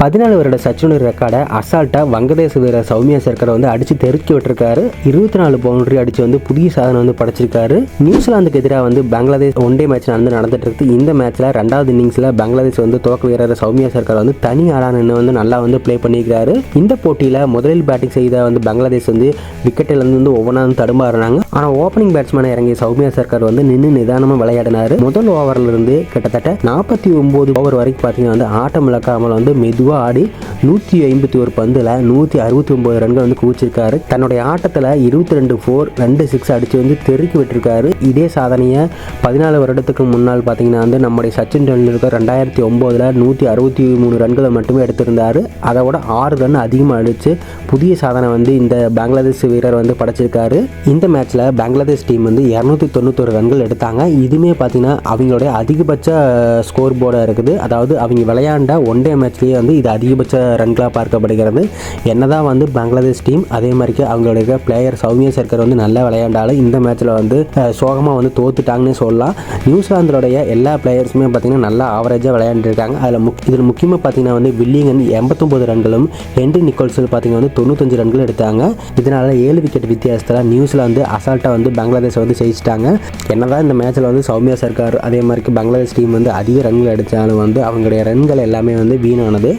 பதினாலு வருட சச்சின் ரெக்கார்டை அசால்ட்டாக வங்கதேச வீரர் சௌமியா சர்க்கரை வந்து அடித்து தெருக்கி விட்டுருக்காரு. இருபத்தி நாலு பவுண்டரி அடித்து வந்து புதிய சாதனை வந்து படைச்சிருக்காரு. நியூசிலாந்துக்கு எதிராக வந்து பங்களாதேஷ் ஒன் டே மேட்ச் நடந்து நடந்துட்டு இருக்கு. இந்த மேட்ச்சில் ரெண்டாவது இன்னிங்ஸில் பங்களாதேஷ் வந்து துவக்க வீரர் சௌமியா சர்க்கர் வந்து தனி ஆளாக நின்று வந்து நல்லா வந்து ப்ளே பண்ணியிருக்காரு. இந்த போட்டியில் முதலில் பேட்டிங் செய்த வந்து பங்களாதேஷ் வந்து விக்கெட்டில் வந்து ஒவ்வொன்றா வந்து தடுமாறினாங்க. ஆனால் ஓப்பனிங் பேட்ஸ்மேனை இறங்கிய சௌமியா சர்க்கர் வந்து நின்று நிதானமாக விளையாடினாரு. முதல் ஓவரில் இருந்து கிட்டத்தட்ட நாற்பத்தி ஒம்பது ஓவர் வரைக்கும் பார்த்தீங்கன்னா வந்து ஆட்டம் இழக்காமல் வந்து மெதுவாக ஆடி நூற்றி ஐம்பத்தி ஒரு பந்தில் நூற்றி அறுபத்தி ஒம்பது ரன்கள் வந்து குவிச்சிருக்காரு. தன்னுடைய ஆட்டத்தில் இருபத்தி ரெண்டு ஃபோர் ரெண்டு சிக்ஸ் அடித்து வந்து தெருக்கி விட்டுருக்காரு. இதே சாதனையை பதினாலு வருடத்துக்கு முன்னால் பார்த்தீங்கன்னா வந்து நம்முடைய சச்சின் டெண்டுல்கர் ரெண்டாயிரத்தி ஒம்போதில் நூற்றி அறுபத்தி மூணு ரன்களை மட்டுமே எடுத்திருந்தார். அதை விட ஆறு ரன் அதிகமாக அடித்து புதிய சாதனை வந்து இந்த பங்களாதேஷ் வீரர் வந்து படைச்சிருக்காரு. இந்த மேட்ச்சில் பங்களாதேஷ் டீம் வந்து இரநூத்தி தொண்ணூத்தொரு ரன்கள் எடுத்தாங்க. இதுவுமே பார்த்தீங்கன்னா அவங்களுடைய அதிகபட்ச ஸ்கோர் போர்டாக இருக்குது. அதாவது அவங்க விளையாண்ட ஒன் டே மேட்ச்லேயே வந்து இது அதிகபட்ச ரன்களாக பார்க்கப்படுகிறது. என்னதான் வந்து பங்களாதேஷ் டீம் அதே மாதிரிக்கு அவங்களுடைய பிளேயர் சௌமியா சர்க்கர் வந்து நல்லா விளையாண்டாலும் இந்த மேட்ச்சில் வந்து சோகமாக வந்து தோத்துட்டாங்கன்னு சொல்லலாம். நியூசிலாந்துடைய எல்லா பிளேயர்ஸுமே பார்த்தீங்கன்னா நல்லா ஆவரேஜாக விளையாண்டுருக்காங்க அதில் முக் இதில் முக்கியமாக பார்த்தீங்கன்னா வந்து வில்லிங்கன் எண்பத்தொம்போது ரன்களும் ஹென்ரி நிக்கோல்ஸ் பார்த்தீங்கன்னா வந்து தொண்ணூத்தஞ்சு ரன்கள் எடுத்தாங்க. இதனால் ஏழு விக்கெட் வித்தியாசத்தில் நியூசிலாந்து அசால்ட்டாக வந்து பங்களாதேஷை வந்து ஜெயிச்சிட்டாங்க. என்னதான் இந்த மேட்ச்சில் வந்து சௌமியா சர்க்கார் அதே மாதிரிக்கு பங்களாதேஷ் டீம் வந்து அதிக ரன்கள் அடித்தாலும் வந்து அவங்களுடைய ரன்கள் எல்லாமே வந்து வீணானது.